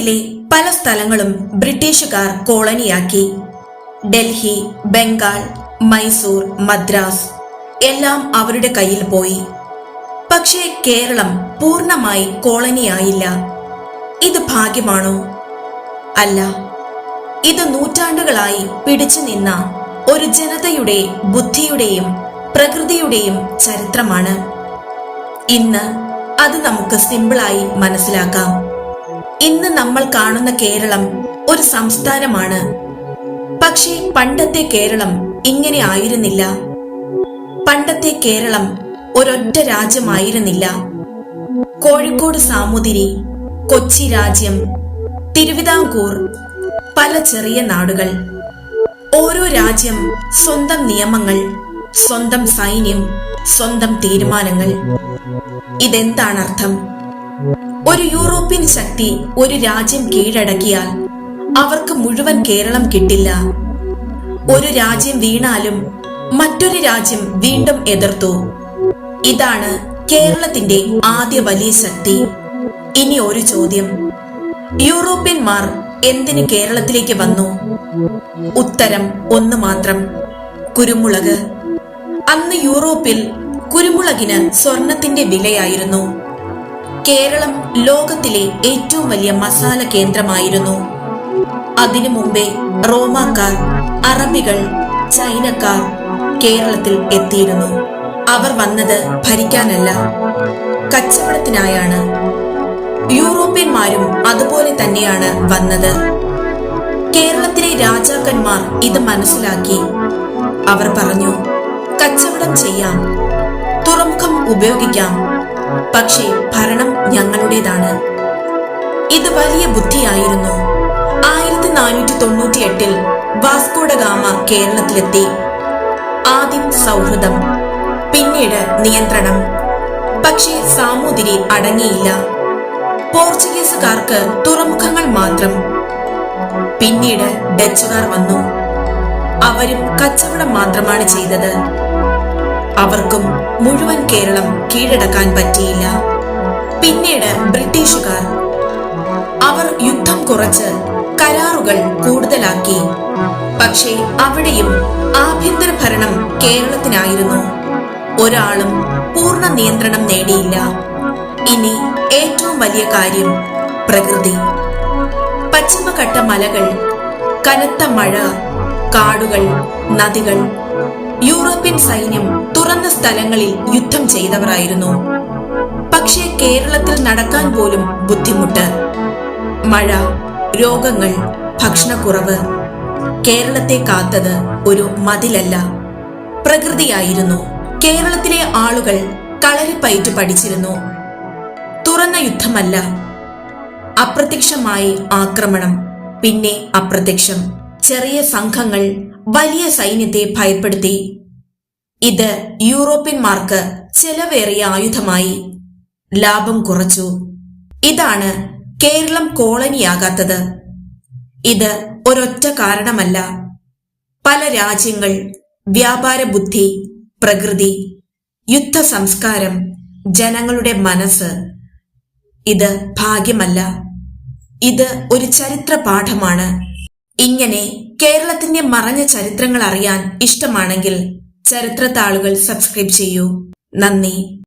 ഇന്ത്യയിലെ പല സ്ഥലങ്ങളും ബ്രിട്ടീഷുകാർ കോളനിയാക്കി. ഡൽഹി ബംഗാൾ മൈസൂർ മദ്രാസ് എല്ലാം അവരുടെ കയ്യിൽ പോയി. പക്ഷേ കേരളം പൂർണമായി കോളനിയായില്ല. ഇത് ഭാഗ്യമാണോ? അല്ല. ഇത് നൂറ്റാണ്ടുകളായി പിടിച്ചു നിന്ന ഒരു ജനതയുടെ ബുദ്ധിയുടെയും പ്രകൃതിയുടെയും ചരിത്രമാണ്. ഇന്ന് അത് നമുക്ക് സിമ്പിളായി മനസ്സിലാക്കാം. ഇന്ന് നമ്മൾ കാണുന്ന കേരളം ഒരു സംസ്ഥാനമാണ്. പക്ഷേ പണ്ടത്തെ കേരളം ഇങ്ങനെ ആയിരുന്നില്ല. പണ്ടത്തെ കേരളം ഒരൊറ്റ രാജ്യമായിരുന്നില്ല. കോഴിക്കോട് സാമൂതിരി കൊച്ചി രാജ്യം തിരുവിതാംകൂർ പല ചെറിയ നാടുകൾ. ഓരോ രാജ്യം സ്വന്തം നിയമങ്ങൾ സ്വന്തം സൈന്യം സ്വന്തം തീരുമാനങ്ങൾ. ഇതെന്താണ് അർത്ഥം? ഒരു യൂറോപ്യൻ ശക്തി ഒരു രാജ്യം കീഴടക്കിയാൽ അവർക്ക് മുഴുവൻ കേരളം കിട്ടില്ല. ഒരു രാജ്യം വീണാലും മറ്റൊരു രാജ്യം വീണ്ടും എതിർത്തു. ഇതാണ് കേരളത്തിന്റെ ആദ്യ വലിയ ശക്തി. ഇനി ഒരു ചോദ്യം. യൂറോപ്യന്മാർ എന്തിന് കേരളത്തിലേക്ക് വന്നു? ഉത്തരം ഒന്ന് മാത്രം. കുരുമുളക്. അന്ന് യൂറോപ്പിൽ കുരുമുളകിന് സ്വർണത്തിന്റെ വിലയായിരുന്നു. കേരളം ലോകത്തിലെ ഏറ്റവും വലിയ മസാല കേന്ദ്രമായിരുന്നു. അതിനു മുമ്പേ റോമാക്കാർ അറബികൾ ചൈനക്കാർ കേരളത്തിൽ എത്തിയിരുന്നു. അവർ വന്നത് ഭരിക്കാനല്ല. കച്ചവടത്തിനായാണ്. യൂറോപ്യന്മാരും അതുപോലെ തന്നെയാണ് വന്നത്. കേരളത്തിലെ രാജാക്കന്മാർ ഇത് മനസ്സിലാക്കി. അവർ പറഞ്ഞു കച്ചവടം ചെയ്യാം. തുറമുഖം ഉപയോഗിക്കാം. പക്ഷേ ഭരണം ഞങ്ങളുടേതാണ്. ഇത് വലിയ ബുദ്ധിയായിരുന്നു. ആയിരത്തി നാനൂറ്റി തൊണ്ണൂറ്റി എട്ടിൽ വാസ്കോഡഗാമ കേരളത്തിലെത്തി. ആദ്യം സൗഹൃദം പിന്നീട് നിയന്ത്രണം. പക്ഷേ സാമൂതിരി അടങ്ങിയില്ല. പോർച്ചുഗീസുകാർക്ക് തുറമുഖങ്ങൾ മാത്രം. പിന്നീട് ഡച്ചുകാർ വന്നു. അവരും കച്ചവടം മാത്രമാണ് ചെയ്തത്. അവർക്കും മുഴുവൻ കേരളം കീഴടക്കാൻ പറ്റിയില്ല. പിന്നീട് ബ്രിട്ടീഷുകാർ അവർ യുദ്ധം കുറച്ച് കരാറുകൾ കൂടുതലാക്കി. പക്ഷേ അവിടെയും ആഭ്യന്തര ഭരണം കേരളത്തിനായിരുന്നു. ഒരാളും പൂർണ നിയന്ത്രണം നേടിയില്ല. ഇനി ഏറ്റവും വലിയ കാര്യം പ്രകൃതി. പശ്ചിമഘട്ട മലകൾ കനത്ത മഴ കാടുകൾ നദികൾ യൂറോപ്യൻ സൈന്യം തുറന്ന സ്ഥലങ്ങളിൽ യുദ്ധം ചെയ്തവരായിരുന്നു. പക്ഷേ കേരളത്തിൽ നടക്കാൻ പോലും ബുദ്ധിമുട്ട്. മഴ രോഗങ്ങൾ ഭക്ഷണക്കുറവ്. കേരളത്തെ കാത്തത് ഒരു മതിലല്ല. പ്രകൃതിയായിരുന്നു. കേരളത്തിലെ ആളുകൾ കളരിപ്പയറ്റ് പഠിച്ചിരുന്നു. തുറന്ന യുദ്ധമല്ല. അപ്രത്യക്ഷമായി ആക്രമണം പിന്നെ അപ്രത്യക്ഷം. ചെറിയ സംഘങ്ങൾ വലിയ സൈന്യത്തെ ഭയപ്പെടുത്തി. ഇത് യൂറോപ്യന്മാർക്ക് ചെലവേറിയ ആയുധമായി. ലാഭം കുറച്ചു. ഇതാണ് കേരളം കോളനിയാകാത്തത്. ഇത് ഒരൊറ്റ കാരണമല്ല. പല രാജ്യങ്ങൾ വ്യാപാര ബുദ്ധി പ്രകൃതി യുദ്ധ സംസ്കാരം ജനങ്ങളുടെ മനസ്സ് ഇത് ഭാഗ്യമല്ല. ഇത് ഒരു ചരിത്ര പാഠമാണ്. ഇങ്ങനെ കേരളത്തിന്റെ മറഞ്ഞ ചരിത്രങ്ങൾ അറിയാൻ ഇഷ്ടമാണെങ്കിൽ ചരിത്രത്താളുകൾ സബ്സ്ക്രൈബ് ചെയ്യൂ. നന്ദി.